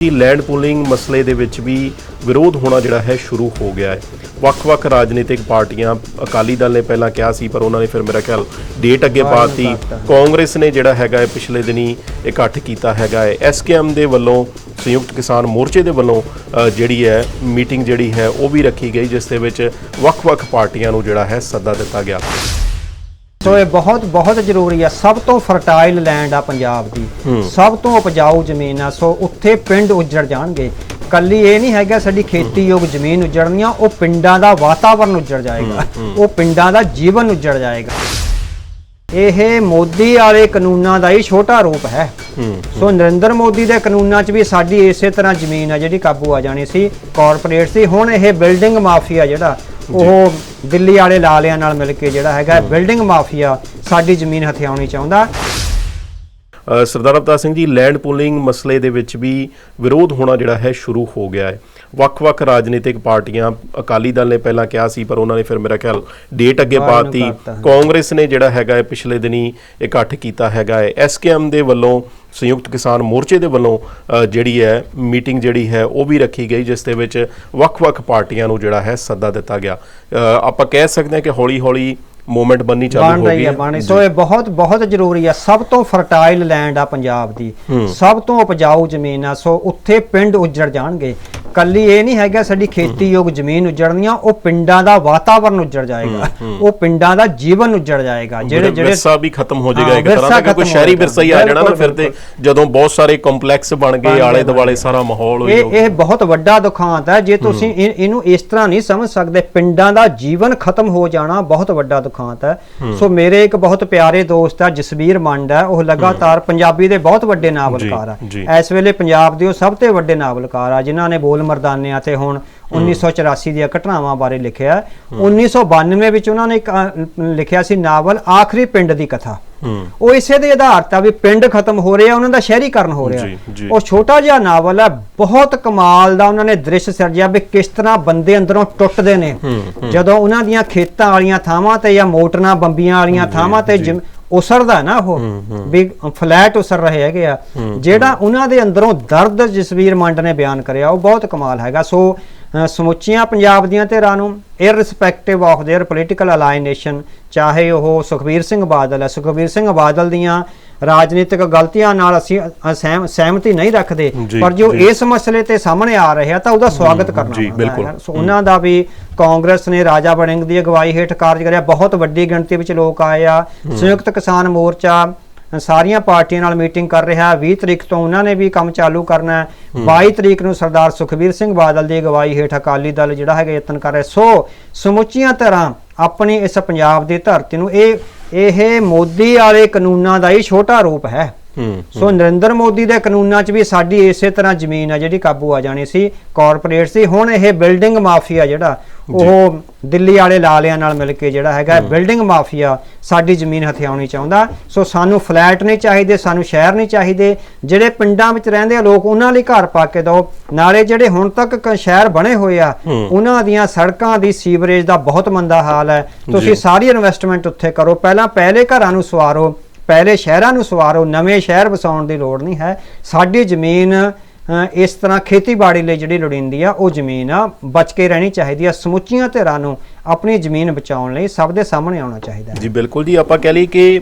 ਦੀ land pooling ਮਸਲੇ ਦੇ ਵਿੱਚ ਵੀ ਵਿਰੋਧ ਹੋਣਾ ਜਿਹੜਾ ਹੈ ਸ਼ੁਰੂ ਹੋ ਗਿਆ ਹੈ। ਵੱਖ-ਵੱਖ ਰਾਜਨੀਤਿਕ ਪਾਰਟੀਆਂ ਅਕਾਲੀ ਦਲ ਨੇ ਪਹਿਲਾਂ ਕਿਹਾ ਸੀ ਪਰ ਉਹਨਾਂ ਨੇ ਫਿਰ ਮੇਰਾ ਖਿਆਲ ਡੇਟ ਅੱਗੇ ਪਾਤੀ। ਕਾਂਗਰਸ ਨੇ ਜਿਹੜਾ ਹੈਗਾ ਹੈ ਪਿਛਲੇ ਦਿਨੀ ਇਕੱਠ ਕੀਤਾ ਹੈਗਾ ਹੈ। ਐਸਕੇਐਮ ਦੇ ਵੱਲੋਂ ਸੰਯੁਕਤ ਕਿਸਾਨ ਮੋਰਚੇ ਦੇ ਵੱਲੋਂ ਜਿਹੜੀ ਹੈ ਮੀਟਿੰਗ ਜਿਹੜੀ ਹੈ ਉਹ ਵੀ ਰੱਖੀ ਗਈ ਜਿਸ ਦੇ ਵਿੱਚ ਵੱਖ-ਵੱਖ ਪਾਰਟੀਆਂ ਨੂੰ ਜਿਹੜਾ ਹੈ ਸੱਦਾ ਦਿੱਤਾ ਗਿਆ। ਸੋ ਇਹ ਬਹੁਤ ਬਹੁਤ ਜ਼ਰੂਰੀ ਆ। ਸਭ ਤੋਂ ਫਰਟਾਈਲ ਲੈਂਡ ਆ ਪੰਜਾਬ ਦੀ। ਸਭ ਤੋਂ ਉਪਜਾਊ ਜ਼ਮੀਨ ਆ। ਸੋ ਉੱਥੇ ਪਿੰਡ ਉੱਜੜ ਜਾਣਗੇ। ਕੱਲੀ ਇਹ ਨਹੀਂ ਹੈਗਾ ਸਾਡੀ ਖੇਤੀਯੋਗ ਜ਼ਮੀਨ ਉੱਜੜਨੀਆਂ ਉਹ ਪਿੰਡਾਂ ਦਾ ਵਾਤਾਵਰਣ ਉੱਜੜ ਜਾਏਗਾ। ਉਹ ਪਿੰਡਾਂ ਦਾ ਜੀਵਨ ਉੱਜੜ ਜਾਏਗਾ। ਇਹ ਮੋਦੀ ਵਾਲੇ ਕਾਨੂੰਨਾਂ ਦਾ ਹੀ ਛੋਟਾ ਰੂਪ ਹੈ। ਸੋ ਨਰਿੰਦਰ ਮੋਦੀ ਦੇ ਕਾਨੂੰਨਾਂ 'ਚ ਵੀ ਸਾਡੀ ਇਸੇ ਤਰ੍ਹਾਂ ਜ਼ਮੀਨ ਆ ਜਿਹੜੀ ਕਾਬੂ ਆ ਜਾਣੀ ਸੀ। ਕਾਰਪੋਰੇਟ ਸੀ। ਹੁਣ ਇਹ ਬਿਲਡਿੰਗ ਮਾਫੀਆ ਜਿਹੜਾ ਉਹ ਦਿੱਲੀ ਵਾਲੇ ਲਾਲਿਆਂ ਨਾਲ ਮਿਲ ਕੇ ਜਿਹੜਾ ਹੈਗਾ ਬਿਲਡਿੰਗ ਮਾਫੀਆ ਸਾਡੀ ਜ਼ਮੀਨ ਹਥਿਆਉਣੀ ਚਾਹੁੰਦਾ। ਸਰਦਾਰ ਅਵਤਾਰ ਸਿੰਘ ਜੀ ਲੈਂਡ ਪੂਲਿੰਗ ਮਸਲੇ ਦੇ ਵਿੱਚ ਵੀ ਵਿਰੋਧ ਹੋਣਾ ਜਿਹੜਾ ਹੈ ਸ਼ੁਰੂ ਹੋ ਗਿਆ ਹੈ। ਵੱਖ-ਵੱਖ ਰਾਜਨੀਤਿਕ ਪਾਰਟੀਆਂ ਅਕਾਲੀ ਦਲ ਨੇ ਪਹਿਲਾਂ ਕਿਹਾ ਸੀ ਪਰ ਉਹਨਾਂ ਨੇ ਫਿਰ ਮੇਰਾ ਖਿਆਲ ਡੇਟ ਅੱਗੇ ਪਾਤੀ। ਕਾਂਗਰਸ ਨੇ ਜਿਹੜਾ ਹੈਗਾ ਹੈ ਪਿਛਲੇ ਦਿਨੀ ਇਕੱਠ ਕੀਤਾ ਹੈਗਾ ਹੈ। ਐਸਕੇਐਮ ਦੇ ਵੱਲੋਂ ਸੰਯੁਕਤ ਕਿਸਾਨ ਮੋਰਚੇ ਦੇ ਵੱਲੋਂ ਜਿਹੜੀ ਹੈ ਮੀਟਿੰਗ ਜਿਹੜੀ ਹੈ ਉਹ ਵੀ ਰੱਖੀ ਗਈ ਜਿਸ ਦੇ ਵਿੱਚ ਵੱਖ-ਵੱਖ ਪਾਰਟੀਆਂ ਨੂੰ ਜਿਹੜਾ ਹੈ ਸੱਦਾ ਦਿੱਤਾ ਗਿਆ। ਆਪਾਂ ਕਹਿ ਸਕਦੇ ਹਾਂ ਕਿ ਹੌਲੀ-ਹੌਲੀ ਮੂਵਮੈਂਟ ਬੰਨੀ ਚਾਲੂ ਹੋ ਗਈ। ਹੈ ਬਣ ਰਹੀ ਸੋ ਇਹ ਬਹੁਤ ਬਹੁਤ ਜ਼ਰੂਰੀ ਆ ਸਭ ਤੋਂ ਫਰਟਾਈਲ ਲੈਂਡ ਆ ਪੰਜਾਬ ਦੀ। ਸਭ ਤੋਂ ਉਪਜਾਊ ਜ਼ਮੀਨ ਆ। ਸੋ ਉੱਥੇ ਪਿੰਡ ਉੱਜੜ ਜਾਣਗੇ। ਕੱਲੀ ਇਹ ਨਹੀਂ ਹੈਗਾ ਸਾਡੀ ਖੇਤੀਯੋਗ ਜ਼ਮੀਨ ਉੱਜੜਨੀਆਂ ਉਹ ਪਿੰਡਾਂ ਦਾ ਵਾਤਾਵਰਣ ਉੱਜੜ ਜਾਏਗਾ। ਉਹ ਪਿੰਡਾਂ ਦਾ ਜੀਵਨ ਉੱਜੜ ਜਾਏਗਾ। ਜਿਹੜੇ ਜਿਹੜੇ ਵਿਰਸਾ ਵੀ ਖਤਮ ਹੋ ਜਾਏਗਾ ਇੱਕ ਤਰ੍ਹਾਂ ਦਾ ਕੋਈ ਸ਼ਹਿਰੀ ਵਿਰਸਾ ਹੀ ਆ ਜਾਣਾ ਨਾ ਫਿਰ ਤੇ ਜਦੋਂ ਬਹੁਤ ਸਾਰੇ ਕੰਪਲੈਕਸ ਬਣ ਗਏ ਆਲੇ ਦੁਆਲੇ ਸਾਰਾ ਮਾਹੌਲ ਹੋਈ ਇਹ ਇਹ ਬਹੁਤ ਵੱਡਾ ਦੁਖਾਂਤ ਹੈ। ਜੇ ਤੁਸੀਂ ਇਹ- ਇਹਨੂੰ ਇਸ ਤਰ੍ਹਾਂ ਨਹੀਂ ਸਮਝ ਸਕਦੇ ਪਿੰਡਾਂ ਦਾ ਜੀਵਨ ਖਤਮ ਹੋ ਜਾਣਾ ਬਹੁਤ ਵੱਡਾ ਦੁਖਾਂਤ ਹੈ। ਸੋ ਮੇਰੇ ਇੱਕ ਬਹੁਤ ਪਿਆਰੇ ਦੋਸਤ ਹੈ ਜਸਵੀਰ ਮੰਡ ਹੈ। ਉਹ ਲਗਾਤਾਰ ਪੰਜਾਬੀ ਦੇ ਬਹੁਤ ਵੱਡੇ ਨਾਵਲਕਾਰ। ਆ ਇਸ ਵੇਲੇ ਪੰਜਾਬ ਦੇ ਉਹ ਸਭ ਤੋਂ ਵੱਡੇ ਨਾਵਲਕਾਰ ਆ ਜਿਨ੍ਹਾਂ ਨੇ ਬੋਲ ਮਰਦਾਨਿਆਂ ਤੇ ਹੁਣ 1984 ਦੀਆਂ ਘਟਨਾਵਾਂ ਬਾਰੇ ਲਿਖਿਆ ਹੈ। 1992 ਵਿੱਚ ਉਹਨਾਂ ਨੇ ਇੱਕ ਲਿਖਿਆ ਸੀ ਨਾਵਲ ਆਖਰੀ ਪਿੰਡ ਦੀ ਕਥਾ। ਉਹ ਇਸੇ ਦੇ ਆਧਾਰ ਤੇ ਵੀ ਪਿੰਡ ਖਤਮ ਹੋ ਰਿਹਾ ਉਹਨਾਂ ਦਾ ਸ਼ਹਿਰੀਕਰਨ ਹੋ ਰਿਹਾ। ਉਹ ਛੋਟਾ ਜਿਹਾ ਨਾਵਲ ਹੈ ਬਹੁਤ ਕਮਾਲ ਦਾ ਉਹਨਾਂ ਨੇ ਦ੍ਰਿਸ਼ ਸਿਰਜਿਆ ਵੀ ਕਿਸ ਤਰ੍ਹਾਂ ਬੰਦੇ ਅੰਦਰੋਂ ਟੁੱਟਦੇ ਨੇ। ਜਦੋਂ ਉਹਨਾਂ ਦੀਆਂ ਖੇਤਾਂ ਵਾਲੀਆਂ ਥਾਵਾਂ ਤੇ ਜਾਂ ਮੋਟਰਾਂ ਬੰਬੀਆਂ ਵਾਲੀਆਂ ਥਾਵਾਂ ਤੇ ਉਸਰਦਾ ਨਾ ਉਹ ਵੀ ਫਲੈਟ ਉਸਰ ਰਹੇ ਹੈਗੇ ਆ ਜਿਹੜਾ ਉਹਨਾਂ ਦੇ ਅੰਦਰੋਂ ਦਰਦ ਜਸਵੀਰ ਮੰਡ ਨੇ ਬਿਆਨ ਕਰਿਆ ਉਹ ਬਹੁਤ ਕਮਾਲ ਹੈਗਾ ਸੋ ਅ, ਸਮੁੱਚੀਆਂ ਪੰਜਾਬ ਦੀਆਂ ਧਿਰਾਂ ਨੂੰ irrespective of their political alienation ਚਾਹੇ ਉਹ ਸੁਖਬੀਰ ਸਿੰਘ ਬਾਦਲ ਹੈ ਸੁਖਬੀਰ ਸਿੰਘ ਬਾਦਲ ਦੀਆਂ ਰਾਜਨੀਤਿਕ ਗਲਤੀਆਂ ਨਾਲ ਅਸੀਂ ਸਹਿਮਤੀ ਨਹੀਂ ਰੱਖਦੇ। ਪਰ ਜੋ। ਇਸ ਮਸਲੇ ਤੇ ਸਾਹਮਣੇ ਆ ਰਿਹਾ ਤਾਂ ਉਹਦਾ ਸਵਾਗਤ ਕਰਨਾ। ਸੋ ਉਹਨਾਂ ਦਾ ਵੀ ਕਾਂਗਰਸ ਨੇ ਰਾਜਾ ਵੜਿੰਗ ਦੀ ਅਗਵਾਈ ਹੇਠ ਕਾਰਜ ਕਰਿਆ। ਬਹੁਤ ਵੱਡੀ ਗਿਣਤੀ ਵਿੱਚ ਲੋਕ ਆਏ ਆ। ਸੰਯੁਕਤ ਕਿਸਾਨ ਮੋਰਚਾ ਸਾਰੀਆਂ ਪਾਰਟੀਆਂ ਨਾਲ ਮੀਟਿੰਗ ਕਰ ਰਿਹਾ। 20 ਤਰੀਕ ਤੋਂ ਉਹਨਾਂ ਨੇ ਵੀ ਕੰਮ ਚਾਲੂ ਕਰਨਾ ਹੈ। 22 ਤਰੀਕ ਨੂੰ ਸਰਦਾਰ ਸੁਖਬੀਰ ਸਿੰਘ ਬਾਦਲ ਦੀ ਅਗਵਾਈ ਹੇਠ ਅਕਾਲੀ ਦਲ ਜਿਹੜਾ ਹੈਗਾ ਯਤਨ ਕਰ ਰਿਹਾ ਸੋ ਸਮੁੱਚੀਆਂ ਤਰ੍ਹਾਂ ਆਪਣੀ ਇਸ ਪੰਜਾਬ ਦੀ ਧਰਤੀ ਨੂੰ ਇਹ ਇਹ ਮੋਦੀ ਵਾਲੇ ਕਾਨੂੰਨਾਂ ਦਾ ਹੀ ਛੋਟਾ ਰੂਪ ਹੈ। ਸੋ ਨਰਿੰਦਰ ਮੋਦੀ ਦੇ ਕਾਨੂੰਨਾਂ 'ਚ ਵੀ ਸਾਡੀ ਇਸੇ ਤਰ੍ਹਾਂ ਜ਼ਮੀਨ ਆ ਜਿਹੜੀ ਕਾਬੂ ਆ ਜਾਣੀ ਸੀ ਕਾਰਪੋਰੇਟ ਸੀ। ਹੁਣ ਇਹ ਬਿਲਡਿੰਗ ਮਾਫੀਆ ਜਿਹੜਾ ਉਹ ਦਿੱਲੀ ਵਾਲੇ ਲਾਲਿਆਂ ਨਾਲ ਮਿਲ ਕੇ ਜਿਹੜਾ ਹੈਗਾ ਬਿਲਡਿੰਗ ਮਾਫੀਆ ਸਾਡੀ ਜ਼ਮੀਨ ਹਥਿਆਉਣੀ ਚਾਹੁੰਦਾ। ਸੋ ਸਾਨੂੰ ਫਲੈਟ ਨਹੀਂ ਚਾਹੀਦੇ ਸਾਨੂੰ ਸ਼ਹਿਰ ਨਹੀਂ ਚਾਹੀਦੇ। ਜਿਹੜੇ ਪਿੰਡਾਂ ਵਿੱਚ ਰਹਿੰਦੇ ਆ ਲੋਕ ਉਹਨਾਂ ਲਈ ਘਰ ਪਾ ਕੇ ਦਿਓ। ਨਾਲੇ ਜਿਹੜੇ ਹੁਣ ਤੱਕ ਸ਼ਹਿਰ ਬਣੇ ਹੋਏ ਆ ਉਹਨਾਂ ਦੀਆਂ ਸੜਕਾਂ ਦੀ ਸੀਵਰੇਜ ਦਾ ਬਹੁਤ ਮੰਦਾ ਹਾਲ ਹੈ। ਤੁਸੀਂ ਸਾਰੀ ਇਨਵੈਸਟਮੈਂਟ ਉੱਥੇ ਕਰੋ। ਪਹਿਲਾਂ ਪਹਿਲੇ ਘਰਾਂ ਨੂੰ ਸਵਾਰੋ। ਪਹਿਲੇ ਸ਼ਹਿਰਾਂ ਨੂੰ ਸਵਾਰੋ, ਨਵੇਂ ਸ਼ਹਿਰ ਵਸਾਉਣ ਦੀ ਲੋੜ ਨਹੀਂ ਹੈ। ਸਾਡੀ ਜ਼ਮੀਨ ਇਸ ਤਰ੍ਹਾਂ ਖੇਤੀਬਾੜੀ ਲਈ ਜਿਹੜੀ ਲੋੜੀਂਦੀ ਆ, ਉਹ ਜ਼ਮੀਨ ਆ, ਬਚ ਕੇ ਰਹਿਣੀ ਚਾਹੀਦੀ ਆ। ਸਮੁੱਚੀਆਂ ਧਿਰਾਂ ਨੂੰ ਆਪਣੀ ਜ਼ਮੀਨ ਬਚਾਉਣ ਲਈ ਸਭ ਦੇ ਸਾਹਮਣੇ ਆਉਣਾ ਚਾਹੀਦਾ ਹੈ। ਜੀ, ਬਿਲਕੁਲ ਜੀ। ਆਪਾਂ ਕਹਿ ਲਈ ਕਿ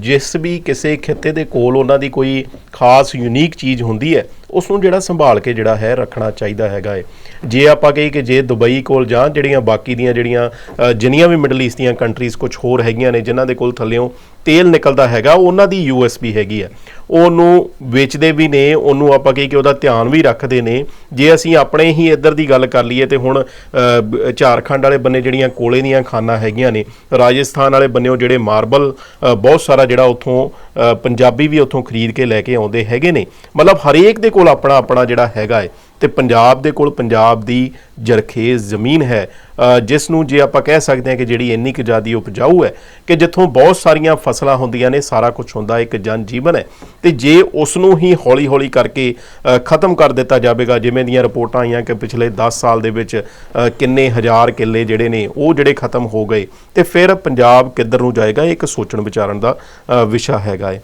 ਜਿਸ ਵੀ ਕਿਸੇ ਖਿੱਤੇ ਦੇ ਕੋਲ ਉਹਨਾਂ ਦੀ ਕੋਈ ਖਾਸ ਯੂਨੀਕ ਚੀਜ਼ ਹੁੰਦੀ ਹੈ ਉਸ ਨੂੰ ਜਿਹੜਾ ਸੰਭਾਲ ਕੇ ਜਿਹੜਾ ਹੈ ਰੱਖਣਾ ਚਾਹੀਦਾ ਹੈਗਾ ਹੈ ਜੇ ਆਪਾਂ ਕਹੀ ਕਿ ਜੇ ਦੁਬਈ ਕੋਲ ਜਾਂ ਜਿਹੜੀਆਂ ਬਾਕੀ ਦੀਆਂ ਜਿਹੜੀਆਂ ਜਿੰਨੀਆਂ ਵੀ ਮਿਡਲ ਈਸਟ ਦੀਆਂ ਕੰਟਰੀਜ਼ ਕੁਝ ਹੋਰ ਹੈਗੀਆਂ ਨੇ ਜਿਨ੍ਹਾਂ ਦੇ ਕੋਲ ਥੱਲਿਓਂ ਤੇਲ ਨਿਕਲਦਾ ਹੈਗਾ, ਉਹਨਾਂ ਦੀ ਯੂਐਸਪੀ ਹੈਗੀ ਹੈ। ਉਹਨੂੰ ਵੇਚਦੇ ਵੀ ਨੇ, ਉਹਨੂੰ ਆਪਾਂ ਕਹੀ ਕਿ ਉਹਦਾ ਧਿਆਨ ਵੀ ਰੱਖਦੇ ਨੇ। ਜੇ ਅਸੀਂ ਆਪਣੇ ਹੀ ਇੱਧਰ ਦੀ ਗੱਲ ਕਰ ਲਈਏ ਤੇ ਹੁਣ ਝਾਰਖੰਡ ਵਾਲੇ ਬੰਨੇ ਜਿਹੜੀਆਂ ਕੋਲੇ ਦੀਆਂ ਖਾਨਾਂ ਹੈਗੀਆਂ ਨੇ, ਰਾਜਸਥਾਨ ਵਾਲੇ ਬੰਨਿਓ ਜਿਹੜੇ ਮਾਰਬਲ ਬਹੁਤ ਸਾਰਾ ਜਿਹੜਾ ਉੱਥੋਂ ਪੰਜਾਬੀ ਵੀ ਉੱਥੋਂ ਖਰੀਦ ਕੇ ਲੈ ਕੇ ਆਉਂਦੇ ਹੈਗੇ ਨੇ। ਮਤਲਬ ਹਰੇਕ ਦੇ ਕੋਲ ਆਪਣਾ ਆਪਣਾ ਜਿਹੜਾ ਹੈਗਾ ਹੈ ਤੇ ਪੰਜਾਬ ਦੇ ਕੋਲ ਪੰਜਾਬ ਦੀ ਜਰਖੇਜ਼ ਜ਼ਮੀਨ ਹੈ ਜਿਸ ਨੂੰ ਜੇ ਆਪਾਂ ਕਹਿ ਸਕਦੇ ਹਾਂ ਕਿ ਜਿਹੜੀ ਇੰਨੀ ਕੁ ਜ਼ਿਆਦੀ ਉਪਜਾਊ ਹੈ ਕਿ ਜਿੱਥੋਂ ਬਹੁਤ ਸਾਰੀਆਂ ਫਸਲਾਂ ਹੁੰਦੀਆਂ ਨੇ, ਸਾਰਾ ਕੁਝ ਹੁੰਦਾ ਇੱਕ ਜਨ ਜੀਵਨ ਹੈ। ਤੇ ਜੇ ਉਸ ਨੂੰ ਹੀ ਹੌਲੀ-ਹੌਲੀ ਕਰਕੇ ਖਤਮ ਕਰ ਦਿੱਤਾ ਜਾਵੇਗਾ, ਜਿਵੇਂ ਦੀਆਂ ਰਿਪੋਰਟਾਂ ਆਈਆਂ ਕਿ ਪਿਛਲੇ 10 ਸਾਲ ਦੇ ਵਿੱਚ ਕਿੰਨੇ ਹਜ਼ਾਰ ਕਿੱਲੇ ਜਿਹੜੇ ਨੇ ਉਹ ਜਿਹੜੇ ਖਤਮ ਹੋ ਗਏ, ਤੇ ਫਿਰ ਪੰਜਾਬ ਕਿੱਧਰ ਨੂੰ ਜਾਏਗਾ, ਇਹ ਇੱਕ ਸੋਚਣ ਵਿਚਾਰਨ ਦਾ ਵਿਸ਼ਾ ਹੈਗਾ ਹੈ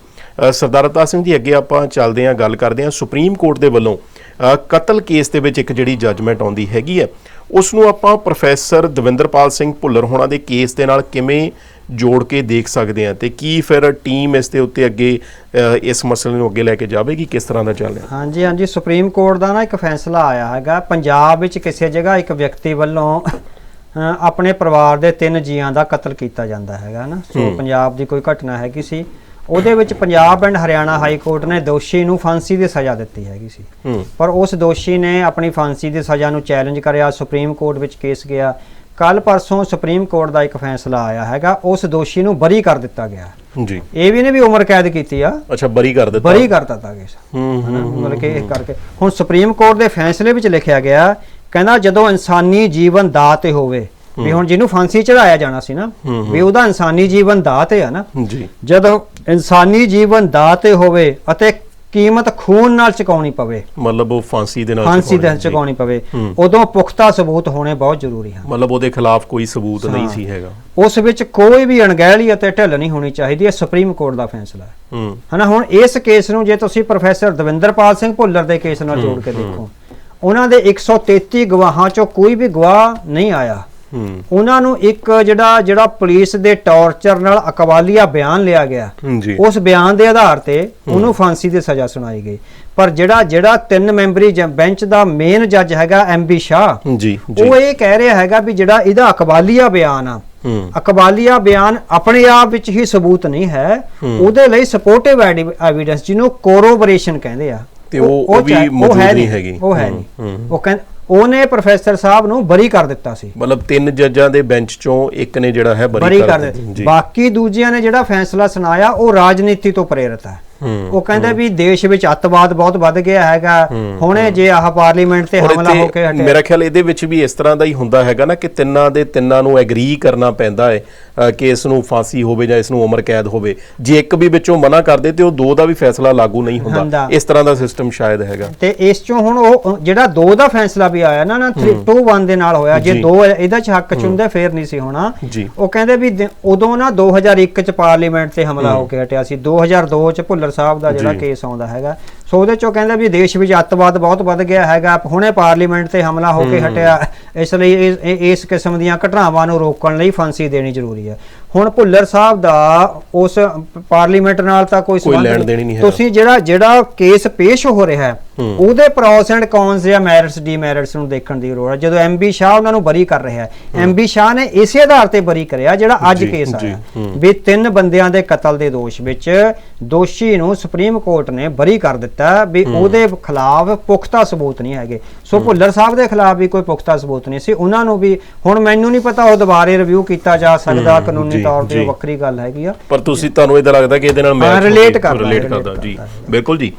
ਸਰਦਾਰ ਅਵਤਾਰ ਸਿੰਘ ਜੀ, ਅੱਗੇ ਆਪਾਂ ਚੱਲਦੇ ਹਾਂ, ਗੱਲ ਕਰਦੇ ਹਾਂ। ਸੁਪਰੀਮ ਕੋਰਟ ਦੇ ਵੱਲੋਂ ਕਤਲ ਕੇਸ ਦੇ ਵਿੱਚ ਇੱਕ ਜਿਹੜੀ ਜੱਜਮੈਂਟ ਆਉਂਦੀ ਹੈਗੀ ਹੈ ਉਸ ਨੂੰ ਆਪਾਂ ਪ੍ਰੋਫੈਸਰ ਦਵਿੰਦਰਪਾਲ ਸਿੰਘ ਭੁੱਲਰ ਹੋਣਾ ਦੇ ਕੇਸ ਦੇ ਨਾਲ ਕਿਵੇਂ ਜੋੜ ਕੇ ਦੇਖ ਸਕਦੇ ਹਾਂ ਤੇ ਕੀ ਫਿਰ ਟੀਮ ਇਸ ਦੇ ਉੱਤੇ ਅੱਗੇ ਇਸ ਮਸਲੇ ਨੂੰ ਅੱਗੇ ਲੈ ਕੇ ਜਾਵੇਗੀ ਕਿਸ ਤਰ੍ਹਾਂ ਦਾ ਚੱਲ ਰਿਹਾ? ਹਾਂਜੀ ਹਾਂਜੀ ਸੁਪਰੀਮ ਕੋਰਟ ਦਾ ਨਾ ਇੱਕ ਫੈਸਲਾ ਆਇਆ ਹੈਗਾ ਪੰਜਾਬ ਵਿੱਚ ਕਿਸੇ ਜਗ੍ਹਾ ਇੱਕ ਵਿਅਕਤੀ ਵੱਲੋਂ ਆਪਣੇ ਪਰਿਵਾਰ ਦੇ ਤਿੰਨ ਜੀਆਂ ਦਾ ਕਤਲ ਕੀਤਾ ਜਾਂਦਾ ਹੈਗਾ ਨਾ। ਸੋ ਪੰਜਾਬ ਦੀ ਕੋਈ ਘਟਨਾ ਹੈਗੀ ਸੀ। ਉਹਦੇ ਵਿੱਚ Punjab and Haryana high court ਨੇ ਦੋਸ਼ੀ ਨੂੰ ਫਾਂਸੀ ਦੀ ਸਜ਼ਾ ਦਿੱਤੀ ਹੈਗੀ ਸੀ। ਹੂੰ। ਪਰ ਉਸ ਦੋਸ਼ੀ ਨੇ ਆਪਣੀ ਫਾਂਸੀ ਦੀ ਸਜ਼ਾ ਨੂੰ ਚੈਲੰਜ ਕਰਿਆ ਸੁਪਰੀਮ ਕੋਰਟ ਵਿੱਚ ਕੇਸ ਗਿਆ। ਕੱਲ ਪਰਸੋਂ ਸੁਪਰੀਮ ਕੋਰਟ ਦਾ ਇੱਕ ਫੈਸਲਾ ਆਇਆ ਹੈਗਾ ਉਸ ਦੋਸ਼ੀ ਨੂੰ ਬਰੀ ਕਰ ਦਿੱਤਾ ਗਿਆ। ਜੀ। ਇਹ ਵੀ ਨੇ ਵੀ ਉਮਰ ਕੈਦ ਕੀਤੀ ਆ? ਅੱਛਾ ਬਰੀ ਕਰ ਦਿੱਤਾ। ਬਰੀ ਕਰ ਦਿੱਤਾ ਕੇਸ ਹੂੰ ਹਨਾ, ਮਤਲਬ ਕਿ ਇਹ ਕਰਕੇ। ਹੁਣ ਸੁਪਰੀਮ ਕੋਰਟ ਦੇ ਫੈਸਲੇ ਵਿੱਚ ਲਿਖਿਆ ਗਿਆ ਕਹਿੰਦਾ ਜਦੋਂ ਇਨਸਾਨੀ ਜੀਵਨ ਦਾਅ ਤੇ ਹੋਵੇ ਵੀ ਹੁਣ ਜਿਹਨੂੰ ਫਾਂਸੀ ਚੜਾਇਆ ਜਾਣਾ ਸੀ ਨਾ ਵੀ ਉਹਦਾ ਇਨਸਾਨੀ ਜੀਵਨ ਦਾਅ ਤੇ ਆ ਨਾ। ਜੀ। ਜਦੋਂ ਇਨਸਾਨੀ ਜੀਵਨ ਦਾਅ ਤੇ ਹੋਵੇ ਅਤੇ ਕੀਮਤ ਖੂਨ ਨਾਲ ਚੁਕਾਉਣੀ ਪਵੇ ਮਤਲਬ ਉਹ ਫਾਂਸੀ ਦੇ ਨਾਲ ਫਾਂਸੀ ਦੇ ਚੁਕਾਉਣੀ, ਪਵੇ ਹੂੰ। ਉਦੋਂ ਪੁਖਤਾ ਸਬੂਤ ਹੋਣੇ ਬਹੁਤ ਜ਼ਰੂਰੀ ਹਨ। ਮਤਲਬ ਉਹਦੇ ਖਿਲਾਫ ਕੋਈ ਸਬੂਤ ਨਹੀਂ ਸੀ ਹੈਗਾ। ਉਸ ਵਿੱਚ ਕੋਈ ਵੀ ਅਣਗਹਿਲੀ ਅਤੇ ਢਿੱਲ ਨਹੀਂ ਹੋਣੀ ਚਾਹੀਦੀ ਇਹ ਸੁਪਰੀਮ ਕੋਰਟ ਦਾ ਫੈਸਲਾ ਹੈ। ਹੂੰ। ਹਨਾ ਹੁਣ ਇਸ ਕੇਸ ਨੂੰ ਜੇ ਤੁਸੀਂ ਪ੍ਰੋਫੈਸਰ ਦਵਿੰਦਰਪਾਲ ਸਿੰਘ ਭੁੱਲਰ ਦੇ ਕੇਸ ਨਾਲ ਜੋੜ ਕੇ ਦੇਖੋ ਉਹਨਾਂ ਦੇ 133 ਗਵਾਹਾਂ ਚੋਂ ਕੋਈ ਵੀ ਗਵਾਹ ਨਹੀਂ ਆਇਆ। ਹੂੰ ਉਹਨਾਂ ਨੂੰ ਇੱਕ ਜਿਹੜਾ ਜਿਹੜਾ ਪੁਲਿਸ ਦੇ ਟੌਰਚਰ ਨਾਲ ਅਕਵਾਲੀਆ ਬਿਆਨ ਲਿਆ ਗਿਆ। ਉਸ ਬਿਆਨ ਦੇ ਆਧਾਰ ਤੇ ਉਹਨੂੰ ਫਾਂਸੀ ਦੀ ਸਜ਼ਾ ਸੁਣਾਈ ਗਈ। ਪਰ ਜਿਹੜਾ ਜਿਹੜਾ ਤਿੰਨ ਮੈਂਬਰੀ ਬੈਂਚ ਦਾ ਮੇਨ ਜੱਜ ਹੈਗਾ ਐਮਬੀ ਸ਼ਾਹ ਜੀ ਉਹ ਇਹ ਕਹਿ ਰਿਹਾ ਹੈਗਾ ਵੀ ਜਿਹੜਾ ਇਹਦਾ ਅਕਵਾਲੀਆ ਬਿਆਨ ਆ ਅਕਬਾਲੀਆ ਬਿਆਨ ਆਪਣੇ ਆਪ ਵਿੱਚ ਹੀ ਸਬੂਤ ਨਹੀਂ ਹੈ। ਉਹਦੇ ਲਈ ਸਪੋਰਟਿਵ ਐਵੀਡੈਂਸ ਜਿਹਨੂੰ ਕੋਰੋਬੋਰੇਸ਼ਨ ਕਹਿੰਦੇ ਆ। ਤੇ ਉਹ- ਉਹ ਵੀ ਮੌਜੂਦ ਨਹੀਂ ਹੈਗੀ। ਉਹ ਹੈ ਨਹੀਂ। ਉਹ ਕਹਿੰਦੇ ਉਹਨੇ ਪ੍ਰੋਫੈਸਰ ਸਾਹਿਬ ਨੂੰ ਬਰੀ ਕਰ ਦਿੱਤਾ ਸੀ। ਮਤਲਬ ਤਿੰਨ ਜੱਜਾਂ ਦੇ ਬੈਂਚ ਚੋਂ ਇੱਕ ਨੇ ਜਿਹੜਾ ਹੈ ਬਰੀ ਕਰ ਦਿੱਤਾ। ਬਾਕੀ ਦੂਜਿਆਂ ਨੇ ਜਿਹੜਾ ਫੈਸਲਾ ਸੁਣਾਇਆ ਉਹ ਰਾਜਨੀਤੀ ਤੋਂ ਪ੍ਰੇਰਿਤ ਹੂੰ। ਉਹ ਕਹਿੰਦੇ ਵੀ ਦੇਸ਼ ਵਿੱਚ ਅੱਤਵਾਦ ਬਹੁਤ ਵੱਧ ਗਿਆ ਹੈਗਾ। ਹੁਣੇ ਜੇ ਆਹ ਪਾਰਲੀਮੈਂਟ ਤੇ ਹਮਲਾ ਹੋ ਕੇ ਹਟਿਆ। ਮੇਰਾ ਖਿਆਲ ਇਹਦੇ ਵਿੱਚ ਵੀ ਇਸ ਤਰ੍ਹਾਂ ਦਾ ਹੀ ਹੁੰਦਾ ਹੈਗਾ ਨਾ ਕਿ ਤਿੰਨਾਂ ਦੇ ਤਿੰਨਾਂ ਨੂੰ ਐਗਰੀ ਕਰਨਾ ਪੈਂਦਾ ਹੈ ਕਿ ਇਸ ਨੂੰ ਫਾਂਸੀ ਹੋਵੇ ਜਾਂ ਇਸ ਨੂੰ ਉਮਰ ਕੈਦ ਹੋਵੇ। ਜੇ ਇੱਕ ਵੀ ਵਿੱਚੋਂ ਮਨਾ ਕਰਦੇ ਤੇ ਉਹ ਦੋ ਦਾ ਵੀ ਫੈਸਲਾ ਲਾਗੂ ਨਹੀਂ ਹੁੰਦਾ। ਇਸ ਤਰ੍ਹਾਂ ਦਾ ਸਿਸਟਮ ਸ਼ਾਇਦ ਹੈਗਾ। ਤੇ ਇਸ ਚੋਂ ਹੁਣ ਉਹ ਜਿਹੜਾ 2 ਦਾ ਫੈਸਲਾ ਵੀ ਆਇਆ ਨਾ ਨਾ 3 2 1 ਦੇ ਨਾਲ ਹੋਇਆ ਜੇ। 2 ਇਹਦਾ ਚ ਹੱਕ ਚ ਹੁੰਦੇ ਫੇਰ ਨਹੀਂ ਸੀ ਹੋਣਾ। ਉਹ ਕਹਿੰਦੇ ਵੀ ਦ- ਉਦੋਂ ਨਾ 2001 ਚ ਪਾਰਲੀਮੈਂਟ ਤੇ ਹਮਲਾ ਹੋ। ਕੇ ਹਟਿਆ ਸੀ। 2002 ਚ ਭੁੱਲਰ ਸਾਹਿਬ ਦਾ ਜਿਹੜਾ। ਕੇਸ ਆਉਂਦਾ ਹੈਗਾ। ਸੋ ਉਹਦੇ ਚੋਂ ਕਹਿੰਦੇ ਵੀ ਦੇਸ਼ ਵਿੱਚ ਅੱਤਵਾਦ ਬਹੁਤ ਵੱਧ ਗਿਆ ਹੈਗਾ। ਹੁਣੇ ਪਾਰਲੀਮੈਂਟ ਤੇ ਹਮਲਾ ਹੋ ਕੇ ਹਟਿਆ। ਇਸ ਲਈ ਇਸ ਕਿਸਮ ਦੀਆਂ ਘਟਨਾਵਾਂ ਨੂੰ ਰੋਕਣ ਲਈ ਫਾਂਸੀ ਦੇਣੀ ਜ਼ਰੂਰੀ ਹੈ। ਹੁਣ ਭੁੱਲਰ ਸਾਹਿਬ ਦਾ ਉਸ ਪਾਰਲੀਮੈਂਟ ਨਾਲ ਤਾਂ ਕੋਈ ਸੰਬੰਧ ਨਹੀਂ। ਤੁਸੀਂ ਜਿਹੜਾ ਜਿਹੜਾ ਕੇਸ ਪੇਸ਼ ਹੋ ਰਿਹਾ ਹੈ ਉਹਦੇ ਪ੍ਰੋਸ ਐਂਡ ਕੌਨਸ ਜਾਂ ਮੈਰਿਟਸ ਡੀਮੈਰਿਟਸ ਨੂੰ ਦੇਖਣ ਦੀ ਲੋੜ ਹੈ ਜਦੋਂ ਐਮਬੀ ਸ਼ਾਹ ਉਹਨਾਂ ਨੂੰ ਬਰੀ ਕਰ ਰਿਹਾ ਹੈ ਐਮਬੀ ਸ਼ਾਹ ਨੇ ਇਸੇ ਆਧਾਰ ਤੇ ਬਰੀ ਕਰਿਆ ਜਿਹੜਾ ਅੱਜ ਕੇਸ ਆਇਆ। ਵੀ ਤਿੰਨ ਬੰਦਿਆਂ ਦੇ ਕਤਲ ਦੇ ਦੋਸ਼ ਵਿੱਚ ਦੋਸ਼ੀ ਨੂੰ ਸੁਪਰੀਮ ਕੋਰਟ ਨੇ ਬਰੀ ਕਰ ਦਿੱਤਾ ਵੀ ਉਹਦੇ ਖਿਲਾਫ ਪੁਖਤਾ ਸਬੂਤ ਨਹੀਂ ਹੈਗੇ। ਸੋ ਭੁੱਲਰ ਸਾਹਿਬ ਦੇ ਖਿਲਾਫ ਵੀ ਕੋਈ ਪੁਖਤਾ ਸਬੂਤ ਨਹੀਂ ਸੀ। ਉਹਨਾਂ ਨੂੰ ਵੀ ਹੁਣ ਮੈਨੂੰ ਨਹੀਂ ਪਤਾ ਉਹ ਦੁਬਾਰੇ ਰਿਵਿਊ ਕੀਤਾ ਜਾ ਸਕਦਾ ਕਾਨੂੰਨੀ ਤੌਰ ਤੇ ਵੱਖਰੀ ਗੱਲ ਹੈਗੀ ਆ। ਪਰ ਤੁਸੀਂ ਤੁਹਾਨੂੰ ਇਹਦਾ ਲੱਗਦਾ ਕਿ ਇਹਦੇ ਨਾਲ ਕਰਦਾ, ਰਿਲੇਟ ਕਰਦਾ। ਜੀ। ਬਿਲਕੁਲ ਜੀ।